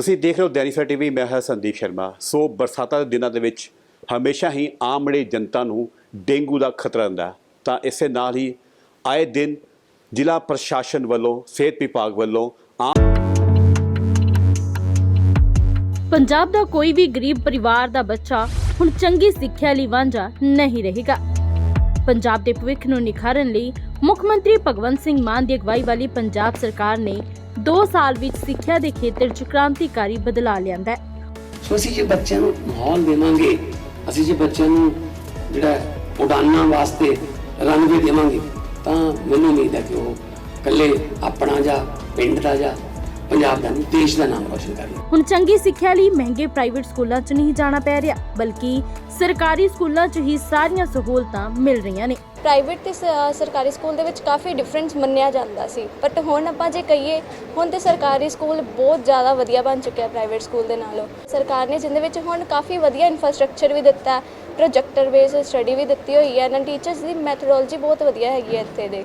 ਤੁਸੀਂ ਦੇਖ ਰਹੇ ਹੋ ਦੈਨਿਕ ਟੀਵੀ, ਮੈਂ ਹਾਂ ਸੰਦੀਪ ਸ਼ਰਮਾ। ਸੋ ਬਰਸਾਤਾਂ ਦੇ ਦਿਨਾਂ ਦੇ ਵਿੱਚ ਹਮੇਸ਼ਾ ਹੀ ਆਮੜੇ ਜਨਤਾ ਨੂੰ ਡੇਂਗੂ ਦਾ ਖਤਰਾ ਹੁੰਦਾ ਤਾਂ ਇਸੇ ਨਾਲ ਹੀ ਆਏ ਦਿਨ ਜ਼ਿਲ੍ਹਾ ਪ੍ਰਸ਼ਾਸਨ ਵੱਲੋਂ, ਸਿਹਤ ਵਿਭਾਗ ਵੱਲੋਂ ਪੰਜਾਬ ਦਾ ਕੋਈ ਵੀ ਗਰੀਬ ਪਰਿਵਾਰ ਦਾ ਬੱਚਾ ਹੁਣ ਚੰਗੀ ਸਿੱਖਿਆ ਲਈ ਵਾਂਝਾ ਨਹੀਂ ਰਹੇਗਾ। ਪੰਜਾਬ ਦੇ ਭਵਿੱਖ ਨੂੰ ਨਿਖਾਰਨ ਲਈ ਮੁੱਖ ਮੰਤਰੀ ਭਗਵੰਤ ਸਿੰਘ ਮਾਨ ਦੀ ਅਗਵਾਈ ਵਾਲੀ ਪੰਜਾਬ ਸਰਕਾਰ ਨੇ 2 ਸਾਲ ਵਿੱਚ ਸਿੱਖਿਆ ਦੇ ਖੇਤਰ 'ਚ ਕ੍ਰਾਂਤੀਕਾਰੀ ਬਦਲਾਅ ਲਿਆਂਦਾ ਹੈ। ਸੋ ਅਸੀਂ ਜੇ ਬੱਚਿਆਂ ਨੂੰ ਮਾਹੌਲ ਦੇਵਾਂਗੇ, ਅਸੀਂ ਜੇ ਬੱਚਿਆਂ ਨੂੰ ਜਿਹੜਾ ਉਡਾਨਾਂ ਵਾਸਤੇ ਰੰਗ ਵੀ ਦੇਵਾਂਗੇ, ਤਾਂ ਮੈਨੂੰ ਉਮੀਦ ਹੈ ਕਿ ਉਹ ਇਕੱਲੇ ਆਪਣਾ ਜਾਂ ਪਿੰਡ ਦਾ ਜਾਂ ਪੰਜਾਬ ਦਾ ਨਹੀਂ ਦੇਸ਼ ਦਾ ਨਾਮ ਰੋਸ਼ਨ ਕਰਨਗੇ ਹੁਣ ਚੰਗੀ ਸਿੱਖਿਆ ਲਈ ਮਹਿੰਗੇ ਪ੍ਰਾਈਵੇਟ ਸਕੂਲਾਂ 'ਚ ਨਹੀਂ ਜਾਣਾ ਪੈ ਰਿਹਾ ਬਲਕਿ ਸਰਕਾਰੀ ਸਕੂਲਾਂ 'ਚ ਹੀ ਸਾਰੀਆਂ ਸਹੂਲਤਾਂ ਮਿਲ ਰਹੀਆਂ ਨੇ। ਪ੍ਰਾਈਵੇਟ ਤੇ ਸ- ਸਰਕਾਰੀ ਸਕੂਲ ਦੇ ਵਿੱਚ ਕਾਫੀ ਡਿਫਰੈਂਸ ਮੰਨਿਆ ਜਾਂਦਾ ਸੀ ਬਟ ਹੁਣ ਆਪਾਂ ਜੇ ਕਹੀਏ ਹੁਣ ਤੇ ਸਰਕਾਰੀ ਸਕੂਲ ਬਹੁਤ ਜ਼ਿਆਦਾ ਵਧੀਆ ਬਣ ਚੁੱਕਿਆ ਪ੍ਰਾਈਵੇਟ ਸਕੂਲ ਦੇ ਨਾਲੋਂ। ਸਰਕਾਰ ਨੇ ਜਿੰਦੇ ਵਿੱਚ ਹੁਣ ਕਾਫੀ ਵਧੀਆ ਇਨਫਰਾਸਟ੍ਰਕਚਰ ਵੀ ਦਿੱਤਾ ਪ੍ਰੋਜੈਕਟਰ ਬੇਸ ਸਟੱਡੀ ਵੀ ਦਿੱਤੀ ਹੋਈ ਹੈ ਇਹਨਾਂ ਟੀਚਰਸ ਦੀ ਮੈਥਡੋਲੋਜੀ ਬਹੁਤ ਵਧੀਆ ਹੈਗੀ ਹੈ ਇੱਥੇ ਦੇ।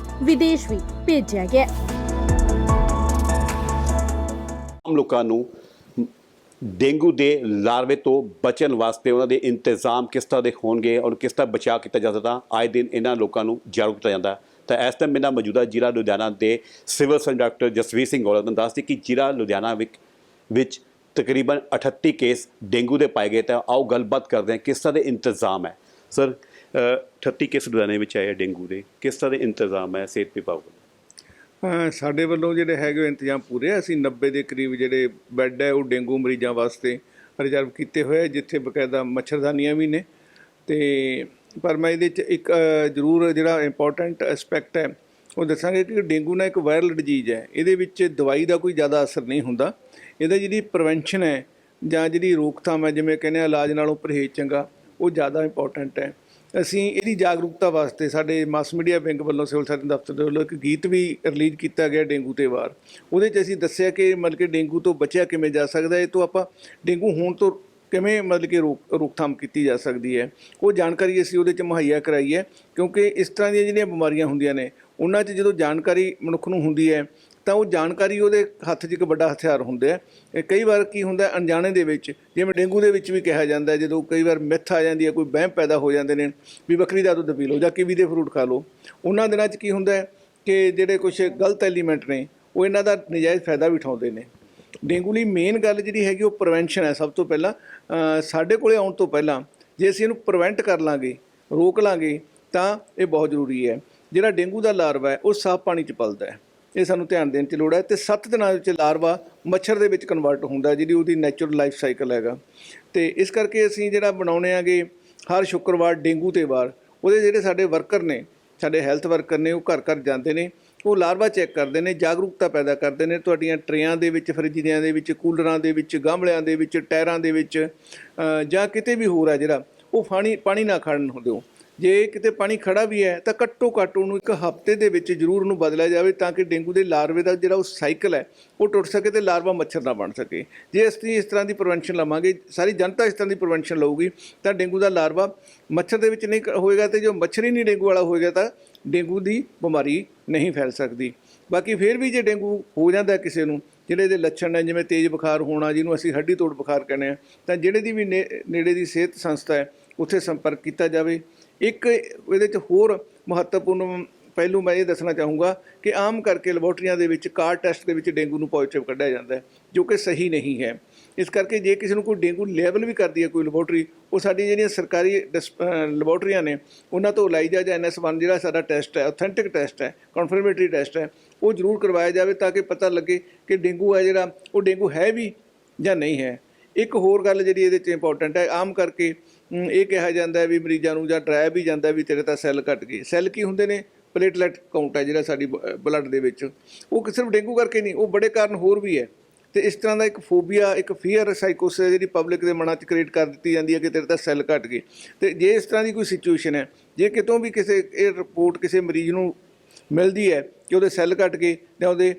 ਵਿਦੇਸ਼ ਵੀ ਭੇਜਿਆ ਗਿਆ। ਆਮ ਲੋਕਾਂ ਨੂੰ ਡੇਂਗੂ ਦੇ ਲਾਰਵੇ ਤੋਂ ਬਚਣ ਵਾਸਤੇ ਉਹਨਾਂ ਦੇ ਇੰਤਜ਼ਾਮ ਕਿਸ ਤਰ੍ਹਾਂ ਦੇ ਹੋਣਗੇ ਔਰ ਕਿਸ ਤਰ੍ਹਾਂ ਬਚਾਅ ਕੀਤਾ ਜਾ ਸਕਦਾ, ਆਏ ਦਿਨ ਇਹਨਾਂ ਲੋਕਾਂ ਨੂੰ ਜਾਗਰੂਕ ਕੀਤਾ ਜਾਂਦਾ। ਤਾਂ ਇਸ ਟਾਈਮ ਮੇਰਾ ਮੌਜੂਦਾ ਜ਼ਿਲ੍ਹਾ ਲੁਧਿਆਣਾ ਦੇ civil surgeon doctor Jasvir Singh ਗੌਲਤ ਨੇ ਦੱਸਦੀ ਕਿ ਜ਼ਿਲ੍ਹਾ ਲੁਧਿਆਣਾ ਵਿੱਚ ਵਿੱਚ ਤਕਰੀਬਨ 38 ਕੇਸ ਡੇਂਗੂ ਦੇ ਪਾਏ ਗਏ। ਤਾਂ ਆਓ ਗੱਲਬਾਤ ਕਰਦੇ ਹਾਂ ਕਿਸ ਤਰ੍ਹਾਂ ਦੇ ਇੰਤਜ਼ਾਮ ਹੈ। ਸਰ 38 ਕੇਸ ਲੁਧਿਆਣੇ ਵਿੱਚ ਆਏ ਆ ਡੇਂਗੂ ਦੇ? ਕਿਸ ਤਰ੍ਹਾਂ ਦੇ ਇੰਤਜ਼ਾਮ ਹੈ ਸਿਹਤ ਵਿਭਾਗ ਵੱਲੋਂ? ਸਾਡੇ ਵੱਲੋਂ ਜਿਹੜੇ ਹੈਗੇ ਇੰਤਜ਼ਾਮ ਪੂਰੇ ਅਸੀਂ 90 ਦੇ ਕਰੀਬ ਜਿਹੜੇ ਬੈੱਡ ਹੈ, ਉਹ ਡੇਂਗੂ ਮਰੀਜ਼ਾਂ ਵਾਸਤੇ ਰਿਜ਼ਰਵ ਕੀਤੇ ਹੋਏ ਜਿੱਥੇ ਬਕਾਇਦਾ ਮੱਛਰਦਾਨੀਆਂ ਵੀ ਨੇ। ਤੇ ਪਰ ਮੈਂ ਇਹਦੇ 'ਚ ਇੱਕ ਜ਼ਰੂਰ ਜਿਹੜਾ ਇੰਪੋਰਟੈਂਟ ਐਸਪੈਕਟ ਹੈ, ਉਹ ਦੱਸਾਂਗੇ ਕਿ ਡੇਂਗੂ ਨਾ ਇੱਕ ਵਾਇਰਲ ਡਿਜੀਜ਼ ਹੈ। ਇਹਦੇ ਵਿੱਚ ਦਵਾਈ ਦਾ ਕੋਈ ਜ਼ਿਆਦਾ ਅਸਰ ਨਹੀਂ ਹੁੰਦਾ। ਇਹਦਾ ਜਿਹੜੀ ਪ੍ਰੀਵੈਂਸ਼ਨ ਹੈ ਜਾਂ ਜਿਹੜੀ ਰੋਕਥਾਮ ਹੈ, ਜਿਵੇਂ ਕਹਿੰਦੇ ਆ, ਇਲਾਜ ਨਾਲੋਂ ਪਰਹੇਜ਼ ਚੰਗਾ, ਉਹ ਜ਼ਿਆਦਾ ਇੰਪੋਰਟੈਂਟ ਹੈ। ਅਸੀਂ ਇਹਦੀ ਜਾਗਰੂਕਤਾ ਵਾਸਤੇ ਸਾਡੇ ਮਾਸ ਮੀਡੀਆ ਵਿੰਗ ਵੱਲੋਂ ਸਿਵਲ ਸਰਜਨ ਦਫ਼ਤਰ ਦੇ ਵੱਲੋਂ ਇੱਕ ਗੀਤ ਵੀ ਰਿਲੀਜ਼ ਕੀਤਾ ਗਿਆ ਡੇਂਗੂ ਤੇ ਵਾਰ। ਉਹਦੇ 'ਚ ਅਸੀਂ ਦੱਸਿਆ ਕਿ ਮਤਲਬ ਕਿ ਡੇਂਗੂ ਤੋਂ ਬਚਿਆ ਕਿਵੇਂ ਜਾ ਸਕਦਾ ਹੈ ਇਹ ਤੋਂ ਆਪਾਂ ਡੇਂਗੂ ਹੋਣ ਤੋਂ ਕਿਵੇਂ ਮਤਲਬ ਕਿ ਰੋਕ, ਰੋਕਥਾਮ ਕੀਤੀ ਜਾ ਸਕਦੀ ਹੈ। ਉਹ ਜਾਣਕਾਰੀ ਅਸੀਂ ਉਹਦੇ 'ਚ ਮੁਹੱਈਆ ਕਰਾਈ ਹੈ ਕਿਉਂਕਿ ਇਸ ਤਰ੍ਹਾਂ ਦੀਆਂ ਜਿਹੜੀਆਂ ਬਿਮਾਰੀਆਂ ਹੁੰਦੀਆਂ ਨੇ, ਉਹਨਾਂ 'ਚ ਜਦੋਂ ਜਾਣਕਾਰੀ ਮਨੁੱਖ ਨੂੰ ਹੁੰਦੀ ਹੈ ਤਾਂ ਉਹ ਜਾਣਕਾਰੀ ਉਹਦੇ ਹੱਥ 'ਚ ਇੱਕ ਵੱਡਾ ਹਥਿਆਰ ਹੁੰਦਾ ਹੈ ਇਹ ਕਈ ਵਾਰ ਕੀ ਹੁੰਦਾ, ਅਣਜਾਣੇ ਦੇ ਵਿੱਚ, ਜਿਵੇਂ ਡੇਂਗੂ ਦੇ ਵਿੱਚ ਵੀ ਕਿਹਾ ਜਾਂਦਾ ਜਦੋਂ ਕਈ ਵਾਰ ਮਿੱਥ ਆ ਜਾਂਦੀ ਹੈ, ਕੋਈ ਵਹਿਮ ਪੈਦਾ ਹੋ ਜਾਂਦੇ ਨੇ, ਵੀ ਬੱਕਰੀ ਦਾ ਦੁੱਧ ਪੀ ਲਓ ਜਾਂ ਕਿਵੀ ਦੇ ਫਰੂਟ ਖਾ ਲਓ। ਉਹਨਾਂ ਦਿਨਾਂ 'ਚ ਕੀ ਹੁੰਦਾ ਕਿ ਜਿਹੜੇ ਕੁਝ ਗਲਤ ਐਲੀਮੈਂਟ ਨੇ, ਉਹ ਇਹਨਾਂ ਦਾ ਨਜਾਇਜ਼ ਫਾਇਦਾ ਵੀ ਉਠਾਉਂਦੇ ਨੇ। ਡੇਂਗੂ ਲਈ ਮੇਨ ਗੱਲ ਜਿਹੜੀ ਹੈਗੀ, ਉਹ ਪ੍ਰੀਵੈਂਸ਼ਨ ਹੈ ਸਭ ਤੋਂ ਪਹਿਲਾਂ। ਸਾਡੇ ਕੋਲੇ ਆਉਣ ਤੋਂ ਪਹਿਲਾਂ ਜੇ ਅਸੀਂ ਇਹਨੂੰ ਪ੍ਰੀਵੈਂਟ ਕਰ ਲਾਂਗੇ, ਰੋਕ ਲਾਂਗੇ, ਤਾਂ ਇਹ ਬਹੁਤ ਜ਼ਰੂਰੀ ਹੈ। ਜਿਹੜਾ ਡੇਂਗੂ ਦਾ ਲਾਰਵਾ ਹੈ, ਉਹ ਸਾਫ਼ ਪਾਣੀ 'ਚ ਪਲਦਾ ਹੈ। ਇਹ ਸਾਨੂੰ ਧਿਆਨ ਦੇਣ 'ਚ ਲੋੜ ਹੈ ਤੇ 7 ਦਿਨਾਂ ਵਿੱਚ ਲਾਰਵਾ ਮੱਛਰ ਦੇ ਵਿੱਚ ਕਨਵਰਟ ਹੁੰਦਾ ਜਿਹੜੀ ਉਹਦੀ ਨੈਚੁਰਲ ਲਾਈਫ ਸਾਈਕਲ ਹੈਗਾ। ਤੇ ਇਸ ਕਰਕੇ ਅਸੀਂ ਜਿਹੜਾ ਬਣਾਉਣੇ ਆਗੇ ਹਰ ਸ਼ੁੱਕਰਵਾਰ ਡੇਂਗੂ ਤੇ ਵਾਰ, ਉਹਦੇ ਜਿਹੜੇ ਸਾਡੇ ਵਰਕਰ ਨੇ, ਸਾਡੇ ਹੈਲਥ ਵਰਕਰ ਨੇ, ਉਹ ਘਰ ਘਰ ਜਾਂਦੇ ਨੇ, ਉਹ ਲਾਰਵਾ ਚੈੱਕ ਕਰਦੇ ਨੇ, ਜਾਗਰੂਕਤਾ ਪੈਦਾ ਕਰਦੇ ਨੇ, ਤੁਹਾਡੀਆਂ ਟਰੇਆਂ ਦੇ ਵਿੱਚ ਫਰਿੱਜਾਂ ਦੇ ਵਿੱਚ, ਕੂਲਰਾਂ ਦੇ ਵਿੱਚ ਗਮਲਿਆਂ ਦੇ ਵਿੱਚ, ਟਾਇਰਾਂ ਦੇ ਵਿੱਚ ਜਾਂ ਕਿਤੇ ਵੀ ਹੋਰ ਆ ਜਿਹੜਾ, ਉਹ ਪਾਣੀ ਪਾਣੀ ਨਾ ਖੜਨ ਦਿਓ। ਜੇ ਕਿਤੇ ਪਾਣੀ ਖੜਾ ਵੀ ਹੈ, ਤਾਂ ਘੱਟੋ ਘੱਟ ਉਹਨੂੰ ਇੱਕ ਹਫ਼ਤੇ ਦੇ ਵਿੱਚ ਜ਼ਰੂਰ ਉਹਨੂੰ ਬਦਲਿਆ ਜਾਵੇ ਤਾਂ ਕਿ ਡੇਂਗੂ ਦੇ ਲਾਰਵੇ ਦਾ ਜਿਹੜਾ ਉਹ ਸਾਈਕਲ ਹੈ, ਉਹ ਟੁੱਟ ਸਕੇ ਤੇ ਲਾਰਵਾ ਮੱਛਰ ਨਾ ਬਣ ਸਕੇ। ਜੇ ਅਸੀਂ ਇਸ ਤਰ੍ਹਾਂ ਦੀ ਪ੍ਰੀਵੈਂਸ਼ਨ ਲਵਾਂਗੇ, ਸਾਰੀ ਜਨਤਾ ਇਸ ਤਰ੍ਹਾਂ ਦੀ ਪ੍ਰੀਵੈਂਸ਼ਨ ਲਊਗੀ, ਤਾਂ ਡੇਂਗੂ ਦਾ ਲਾਰਵਾ ਮੱਛਰ ਦੇ ਵਿੱਚ ਨਹੀਂ ਹੋਏਗਾ ਤੇ ਜੋ ਮੱਛਰ ਹੀ ਨਹੀਂ ਡੇਂਗੂ ਵਾਲਾ ਹੋਏਗਾ ਤਾਂ ਡੇਂਗੂ ਦੀ ਬਿਮਾਰੀ ਨਹੀਂ ਫੈਲ ਸਕਦੀ। ਬਾਕੀ ਫਿਰ ਵੀ ਜੇ ਡੇਂਗੂ ਹੋ ਜਾਂਦਾ ਕਿਸੇ ਨੂੰ, ਜਿਹੜੇ ਦੇ ਲੱਛਣ ਨੇ, ਜਿਵੇਂ ਤੇਜ਼ ਬੁਖਾਰ ਹੋਣਾ, ਜਿਹਨੂੰ ਅਸੀਂ ਹੱਡੀ ਤੋੜ ਬੁਖਾਰ ਕਹਿੰਦੇ ਆ ਤਾਂ ਜਿਹੜੇ ਦੀ ਵੀ ਨੇੜੇ ਦੀ ਸਿਹਤ ਸੰਸਥਾ ਹੈ, ਉੱਥੇ ਸੰਪਰਕ ਕੀਤਾ ਜਾਵੇ। ਇੱਕ ਇਹਦੇ 'ਚ ਹੋਰ ਮਹੱਤਵਪੂਰਨ ਪਹਿਲੂ ਮੈਂ ਇਹ ਦੱਸਣਾ ਚਾਹੂੰਗਾ ਕਿ ਆਮ ਕਰਕੇ ਲੈਬੋਰਟਰੀਆਂ ਦੇ ਵਿੱਚ ਕਾਰ ਟੈਸਟ ਦੇ ਵਿੱਚ ਡੇਂਗੂ ਨੂੰ ਪੋਜ਼ਿਟਿਵ ਕੱਢਿਆ ਜਾਂਦਾ ਹੈ, ਜੋ ਕਿ ਸਹੀ ਨਹੀਂ ਹੈ। ਇਸ ਕਰਕੇ ਜੇ ਕਿਸੇ ਨੂੰ ਕੋਈ ਡੇਂਗੂ ਲੈਵਲ ਵੀ ਕਰਦੀ ਹੈ ਕੋਈ ਲੈਬੋਰਟਰੀ, ਉਹ ਸਾਡੀ ਜਿਹੜੀਆਂ ਸਰਕਾਰੀ ਡਿਸ- ਲੈਬੋਰਟਰੀਆਂ ਨੇ, ਉਹਨਾਂ ਤੋਂ ਇਲਾਈਜਾ ਜਾਂ ਐਨਐਸ1 ਜਿਹੜਾ ਸਾਡਾ ਟੈਸਟ ਹੈ ਆਥੈਂਟਿਕ ਟੈਸਟ ਹੈ ਕਨਫਰਮੇਟਰੀ ਟੈਸਟ ਹੈ, ਉਹ ਜ਼ਰੂਰ ਕਰਵਾਇਆ ਜਾਵੇ ਤਾਂ ਕਿ ਪਤਾ ਲੱਗੇ ਕਿ ਡੇਂਗੂ ਹੈ ਜਿਹੜਾ, ਉਹ ਡੇਂਗੂ ਹੈ ਵੀ ਜਾਂ ਨਹੀਂ ਹੈ। ਇੱਕ ਹੋਰ ਗੱਲ ਜਿਹੜੀ ਇਹਦੇ 'ਚ ਇੰਪੋਰਟੈਂਟ ਹੈ, ਆਮ ਕਰਕੇ ਇਹ ਕਿਹਾ ਜਾਂਦਾ ਵੀ ਮਰੀਜ਼ਾਂ ਨੂੰ ਜਾਂ ਡਰਾਇਆ ਵੀ ਜਾਂਦਾ ਵੀ ਤੇਰੇ ਤਾਂ ਸੈੱਲ ਘਟ ਗਏ। ਸੈੱਲ ਕੀ ਹੁੰਦੇ ਨੇ? ਪਲੇਟਲੈਟ ਕਾਊਂਟ ਹੈ ਜਿਹੜਾ ਸਾਡੀ ਬਲੱਡ ਦੇ ਵਿੱਚ। ਉਹ ਸਿਰਫ ਡੇਂਗੂ ਕਰਕੇ ਨਹੀਂ, ਉਹ ਬੜੇ ਕਾਰਨ ਹੋਰ ਵੀ ਹੈ। ਤੇ ਇਸ ਤਰ੍ਹਾਂ ਦਾ ਇੱਕ ਫੋਬੀਆ, ਇੱਕ ਫੀਅਰ ਸਾਈਕੋਸਿਸ ਜਿਹੜੀ ਪਬਲਿਕ ਦੇ ਮਨਾਂ 'ਚ ਕ੍ਰੀਏਟ ਕਰ ਦਿੱਤੀ ਜਾਂਦੀ ਹੈ ਕਿ ਤੇਰੇ ਤਾਂ ਸੈੱਲ ਘਟ ਗਏ। ਤੇ ਜੇ ਇਸ ਤਰ੍ਹਾਂ ਦੀ ਕੋਈ ਸਿਚੁਏਸ਼ਨ ਹੈ, ਜੇ ਕਿਤੋਂ ਵੀ ਕਿਸੇ, ਇਹ ਰਿਪੋਰਟ ਕਿਸੇ ਮਰੀਜ਼ ਨੂੰ ਮਿਲਦੀ ਹੈ ਕਿ ਉਹਦੇ ਸੈੱਲ ਘਟ ਗਏ ਜਾਂ ਉਹਦੇ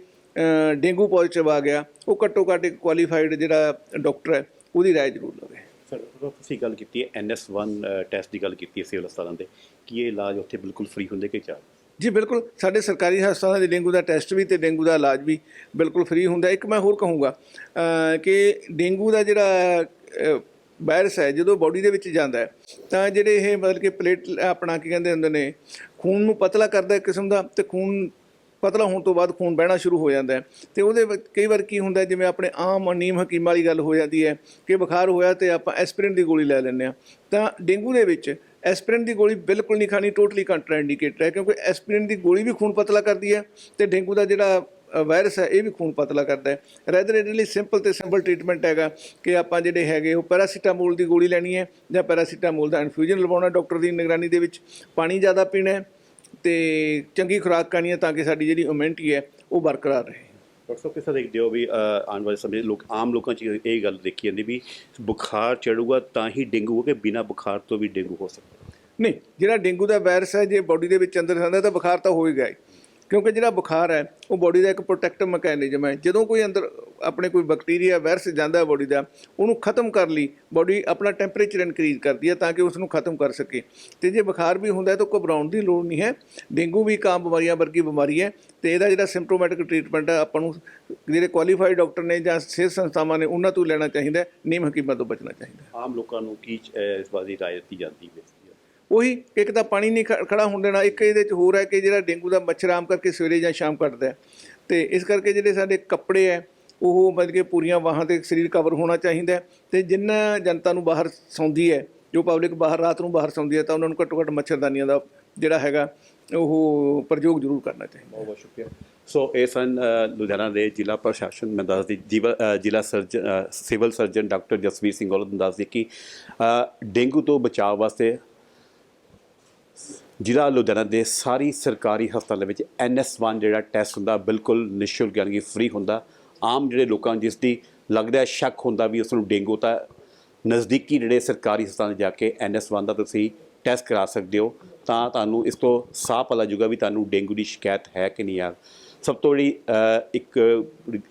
ਡੇਂਗੂ ਪੋਜ਼ਿਟਿਵ ਆ ਗਿਆ, ਉਹ ਘੱਟੋ ਘੱਟ ਇੱਕ ਕੁਆਲੀਫਾਈਡ ਜਿਹੜਾ ਡਾਕਟਰ ਹੈ, ਉਹਦੀ ਰਾਏ ਜ਼ਰੂਰ ਲਵੇ। ਸਰ ਤੁਸੀਂ ਗੱਲ ਕੀਤੀ ਹੈ NS1 ਟੈਸਟ ਦੀ ਗੱਲ ਕੀਤੀ ਹੈ ਸਿਵਲ ਹਸਪਤਾਲਾਂ ਦੇ, ਕੀ ਇਹ ਇਲਾਜ ਉੱਥੇ ਬਿਲਕੁਲ ਫ੍ਰੀ ਹੁੰਦੇ ਕਿ ਚਾਰ ਜੀ, ਬਿਲਕੁਲ। ਸਾਡੇ ਸਰਕਾਰੀ ਹਸਪਤਾਲਾਂ ਦੇ ਡੇਂਗੂ ਦਾ ਟੈਸਟ ਵੀ ਤੇ ਡੇਂਗੂ ਦਾ ਇਲਾਜ ਵੀ ਬਿਲਕੁਲ ਫ੍ਰੀ ਹੁੰਦਾ। ਇੱਕ ਮੈਂ ਹੋਰ ਕਹੂੰਗਾ ਕਿ ਡੇਂਗੂ ਦਾ ਜਿਹੜਾ ਵਾਇਰਸ ਹੈ, ਜਦੋਂ ਬਾਡੀ ਦੇ ਵਿੱਚ ਜਾਂਦਾ ਹੈ, ਤਾਂ ਜਿਹੜੇ ਇਹ ਮਤਲਬ ਕਿ ਪਲੇਟ, ਆਪਣਾ ਕੀ ਕਹਿੰਦੇ ਹੁੰਦੇ ਨੇ, ਖੂਨ ਨੂੰ ਪਤਲਾ ਕਰਦਾ ਇੱਕ ਕਿਸਮ ਦਾ ਤੇ ਖੂਨ ਪਤਲਾ ਹੋਣ ਤੋਂ ਬਾਅਦ ਖੂਨ ਵਹਿਣਾ ਸ਼ੁਰੂ ਹੋ ਜਾਂਦਾ ਹੈ। ਤੇ ਉਹਦੇ ਕਈ ਵਾਰ ਕੀ ਹੁੰਦਾ ਜਿਵੇਂ ਆਪਣੇ ਆਮ ਅਨੀਮ ਹਕੀਮ ਵਾਲੀ ਗੱਲ ਹੋ ਜਾਂਦੀ ਹੈ ਕਿ ਬੁਖਾਰ ਹੋਇਆ ਤੇ ਆਪਾਂ ਐਸਪਿਰਿਨ ਦੀ ਗੋਲੀ ਲੈ ਲੈਂਦੇ ਆ ਤਾਂ ਡੇਂਗੂ ਦੇ ਵਿੱਚ ਐਸਪਿਰਿਨ ਦੀ ਗੋਲੀ ਬਿਲਕੁਲ ਨਹੀਂ ਖਾਣੀ, ਟੋਟਲੀ ਕੰਟਰਾਇੰਡੀਕੇਟਡ ਹੈ, ਕਿਉਂਕਿ ਐਸਪਿਰਿਨ ਦੀ ਗੋਲੀ ਵੀ ਖੂਨ ਪਤਲਾ ਕਰਦੀ ਹੈ ਤੇ ਡੇਂਗੂ ਦਾ ਜਿਹੜਾ ਵਾਇਰਸ ਹੈ, ਇਹ ਵੀ ਖੂਨ ਪਤਲਾ ਕਰਦਾ ਹੈ। ਰੈਦਰ ਇਹਦੇ ਲਈ ਸਿੰਪਲ ਤੇ ਸਿੰਪਲ ਟ੍ਰੀਟਮੈਂਟ ਹੈਗਾ ਕਿ ਆਪਾਂ ਜਿਹੜੇ ਹੈਗੇ ਉਹ ਪੈਰਾਸੀਟਾਮੋਲ ਦੀ ਗੋਲੀ ਲੈਣੀ ਹੈ ਜਾਂ ਪੈਰਾਸੀਟਾਮੋਲ ਦਾ ਇਨਫਿਊਜ਼ਨ ਲਵਾਉਣਾ ਡਾਕਟਰ ਦੀ ਨਿਗਰਾਨੀ ਦੇ ਵਿੱਚ। ਪਾਣੀ ਜ਼ਿਆਦਾ ਪੀਣਾ ਹੈ ਤੇ ਚੰਗੀ ਖੁਰਾਕ ਖਾਣੀ ਹੈ ਤਾਂ ਕਿ ਸਾਡੀ ਜਿਹੜੀ ਇਮਿਊਨਿਟੀ ਹੈ ਉਹ ਬਰਕਰਾਰ ਰਹੇ। ਡਾਕਟਰ ਸਾਹਿਬ ਕਿਸ ਦੇਖਦੇ ਹੋ ਵੀ ਆਉਣ ਵਾਲੇ ਸਮੇਂ ਲੋਕ ਆਮ ਲੋਕਾਂ 'ਚ ਇਹ ਗੱਲ ਦੇਖੀ ਜਾਂਦੀ ਵੀ ਬੁਖਾਰ ਚੜੂਗਾ ਤਾਂ ਹੀ ਡੇਂਗੂ ਹੋ ਕੇ ਬਿਨਾਂ ਬੁਖਾਰ ਤੋਂ ਵੀ ਡੇਂਗੂ ਹੋ ਸਕਦਾ। ਨਹੀਂ ਜਿਹੜਾ ਡੇਂਗੂ ਦਾ ਵਾਇਰਸ ਹੈ ਜੇ ਬਾਡੀ ਦੇ ਵਿੱਚ ਅੰਦਰ ਜਾਂਦਾ ਤਾਂ ਬੁਖਾਰ ਤਾਂ ਹੋਏਗਾ ਹੀ ਕਿਉਂਕਿ ਜਿਹੜਾ ਬੁਖਾਰ ਹੈ ਉਹ ਬੋਡੀ ਦਾ ਇੱਕ ਪ੍ਰੋਟੈਕਟਿਵ ਮੈਕੈਨਿਜ਼ਮ ਹੈ। ਜਦੋਂ ਕੋਈ ਅੰਦਰ ਆਪਣੇ ਕੋਈ ਬੈਕਟੀਰੀਆ ਵਾਇਰਸ ਜਾਂਦਾ ਬੋਡੀ ਦਾ ਉਹਨੂੰ ਖਤਮ ਕਰ ਲਈ ਬੋਡੀ ਆਪਣਾ ਟੈਂਪਰੇਚਰ ਇਨਕਰੀਜ਼ ਕਰਦੀ ਹੈ ਤਾਂ ਕਿ ਉਸ ਨੂੰ ਖਤਮ ਕਰ ਸਕੇ। ਤੇ ਜੇ ਬੁਖਾਰ ਵੀ ਹੁੰਦਾ ਹੈ ਤਾਂ ਘਬਰਾਉਣ ਦੀ ਲੋੜ ਨਹੀਂ ਹੈ। ਡੇਂਗੂ ਵੀ ਇੱਕ ਆਮ ਬਿਮਾਰੀਆਂ ਵਰਗੀ ਬਿਮਾਰੀ ਹੈ ਤੇ ਇਹਦਾ ਜਿਹੜਾ ਸਿੰਪਟੋਮੈਟਿਕ ਟ੍ਰੀਟਮੈਂਟ ਹੈ ਆਪਾਂ ਨੂੰ ਜਿਹੜੇ ਕੁਆਲੀਫਾਈਡ ਡਾਕਟਰ ਨੇ ਜਾਂ ਸਿਹਤ ਸੰਸਥਾਵਾਂ ਨੇ ਉਹਨਾਂ ਤੋਂ ਲੈਣਾ ਚਾਹੀਦਾ ਹੈ, ਨੀਮ ਹਕੀਮਾਂ ਤੋਂ ਬਚਣਾ ਚਾਹੀਦਾ ਆਮ ਲੋਕਾਂ ਨੂੰ ਕੀ ਇਸ ਬਾਰੇ ਰਾਏ ਦਿੱਤੀ ਜਾਂਦੀ ਹੈ? ਉਹੀ ਇੱਕ ਤਾਂ ਪਾਣੀ ਨਹੀਂ ਖ- ਖੜਾ ਹੋਣ ਦੇਣਾ, ਇੱਕ ਇਹਦੇ ਚ ਹੋਰ ਹੈ ਕਿ ਜਿਹੜਾ ਡੇਂਗੂ ਦਾ ਮੱਛਰ ਆਮ ਕਰਕੇ ਸਵੇਰੇ ਜਾਂ ਸ਼ਾਮ ਕੱਟਦਾ ਹੈ। ਤੇ ਇਸ ਕਰਕੇ ਜਿਹੜੇ ਸਾਡੇ ਕੱਪੜੇ ਹੈ, ਉਹ ਮਤਲਬ ਕਿ ਪੂਰੀਆਂ ਵਾਹਾਂ ਤੇ ਸਰੀਰ ਕਵਰ ਹੋਣਾ ਚਾਹੀਦਾ ਹੈ ਤੇ ਜਿੰਨਾ ਜਨਤਾ ਨੂੰ ਬਾਹਰ ਸੌਂਦੀ ਹੈ, ਜੋ ਪਬਲਿਕ ਬਾਹਰ, ਰਾਤ ਨੂੰ ਬਾਹਰ ਸੌਂਦੀ ਹੈ, ਤਾਂ ਉਹਨਾਂ ਨੂੰ ਘੱਟੋ ਘੱਟ ਮੱਛਰਦਾਨੀਆਂ ਦਾ ਜਿਹੜਾ ਹੈਗਾ, ਉਹ ਪ੍ਰਯੋਗ ਜ਼ਰੂਰ ਕਰਨਾ ਚਾਹੀਦਾ ਬਹੁਤ ਬਹੁਤ ਸ਼ੁਕਰੀਆ। ਸੋ ਇਹ ਸਨ ਲੁਧਿਆਣਾ ਦੇ ਜ਼ਿਲ੍ਹਾ ਪ੍ਰਸ਼ਾਸਨ, ਮੈਂ ਦੱਸਦੀ ਜੀਵ- ਜ਼ਿਲ੍ਹਾ surgeon civil surgeon doctor Jasvir Singh ਵੱਲੋਂ ਦੱਸਦੀ ਕਿ ਡੇਂਗੂ ਤੋਂ ਬਚਾਅ ਵਾਸਤੇ ਜ਼ਿਲ੍ਹਾ ਲੁਧਿਆਣਾ ਦੇ ਸਾਰੀ ਸਰਕਾਰੀ ਹਸਪਤਾਲਾਂ ਵਿੱਚ NS1 ਜਿਹੜਾ ਟੈਸਟ ਹੁੰਦਾ ਬਿਲਕੁਲ ਨਿਸ਼ੁਲਕ ਯਾਨੀ ਕਿ ਫ੍ਰੀ ਹੁੰਦਾ। ਆਮ ਜਿਹੜੇ ਲੋਕਾਂ ਨੂੰ ਜਿਸ ਦੀ ਲੱਗਦਾ ਸ਼ੱਕ ਹੁੰਦਾ ਵੀ ਉਸ ਨੂੰ ਡੇਂਗੂ ਤਾਂ ਨਜ਼ਦੀਕੀ ਜਿਹੜੇ ਸਰਕਾਰੀ ਹਸਪਤਾਲ ਜਾ ਕੇ NS1 ਦਾ ਤੁਸੀਂ ਟੈਸਟ ਕਰਾ ਸਕਦੇ ਹੋ, ਤਾਂ ਤੁਹਾਨੂੰ ਇਸ ਤੋਂ ਸਾਹ ਪਤਾ ਜੂਗਾ ਵੀ ਤੁਹਾਨੂੰ ਡੇਂਗੂ ਦੀ ਸ਼ਿਕਾਇਤ ਹੈ ਕਿ ਨਹੀਂ ਆ ਸਭ ਤੋਂ ਜਿਹੜੀ ਇੱਕ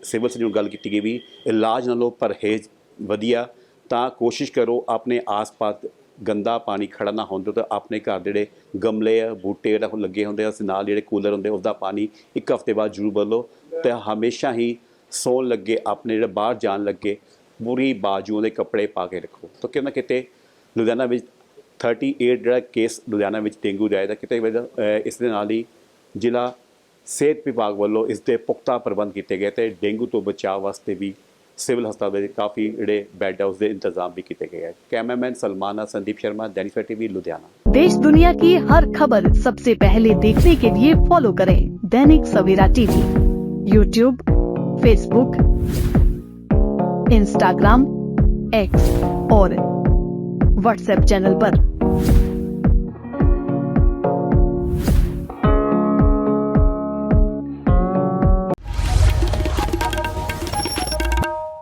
ਸਿਵਲ ਸਰਜਨ ਗੱਲ ਕੀਤੀ ਗਈ ਵੀ ਇਲਾਜ ਨਾਲੋਂ ਪਰਹੇਜ਼ ਵਧੀਆ, ਤਾਂ ਕੋਸ਼ਿਸ਼ ਕਰੋ ਆਪਣੇ ਆਸ-ਪਾਸ ਗੰਦਾ ਪਾਣੀ ਖੜਾ ਨਾ ਹੋਣ ਦਿਓ ਤਾਂ ਆਪਣੇ ਘਰ ਦੇ ਜਿਹੜੇ ਗਮਲੇ ਆ, ਬੂਟੇ ਜਿਹੜਾ ਲੱਗੇ ਹੁੰਦੇ ਆ ਉਸ ਨਾਲ ਜਿਹੜੇ ਕੂਲਰ ਹੁੰਦੇ ਉਸ ਦਾ ਪਾਣੀ ਇੱਕ ਹਫ਼ਤੇ ਬਾਅਦ ਜ਼ਰੂਰ ਬਦਲੋ। ਤੇ ਹਮੇਸ਼ਾ ਹੀ ਸੌਣ ਲੱਗੇ, ਆਪਣੇ ਜਿਹੜੇ ਬਾਹਰ ਜਾਣ ਲੱਗੇ, ਪੂਰੀ ਬਾਜੂਆਂ ਦੇ ਕੱਪੜੇ ਪਾ ਕੇ ਰੱਖੋ। ਤਾਂ ਕਿਤੇ ਨਾ ਕਿਤੇ ਲੁਧਿਆਣਾ ਵਿੱਚ 38 ਜਿਹੜਾ ਕੇਸ ਲੁਧਿਆਣਾ ਵਿੱਚ ਡੇਂਗੂ ਦਾ ਆਇਆ ਕਿਤੇ ਇਸ ਦੇ ਨਾਲ ਹੀ ਜ਼ਿਲ੍ਹਾ ਸਿਹਤ ਵਿਭਾਗ ਵੱਲੋਂ ਇਸ ਦੇ ਪੁਖਤਾ ਪ੍ਰਬੰਧ ਕੀਤੇ ਗਏ ਤੇ ਡੇਂਗੂ ਤੋਂ ਬਚਾਅ ਵਾਸਤੇ ਵੀ ਸਿਵਲ ਹਸਪਤਾਲ ਦੇ ਕਾਫੀ ਜਿਹੜੇ ਬੈੱਡ ਹੈ ਉਸ ਦੇ ਇੰਤਜ਼ਾਮ ਵੀ ਕੀਤੇ ਗਏ ਹੈ ਕੈਮਰਾਮੈਨ ਸਲਮਾਨਾ ਸੰਦੀਪ शर्मा दैनिक सवेरा टीवी लुधियाना देश दुनिया की हर खबर सबसे पहले देखने के लिए फॉलो करें Dainik Savera TV YouTube Facebook Instagram X और व्हाट्सएप चैनल पर।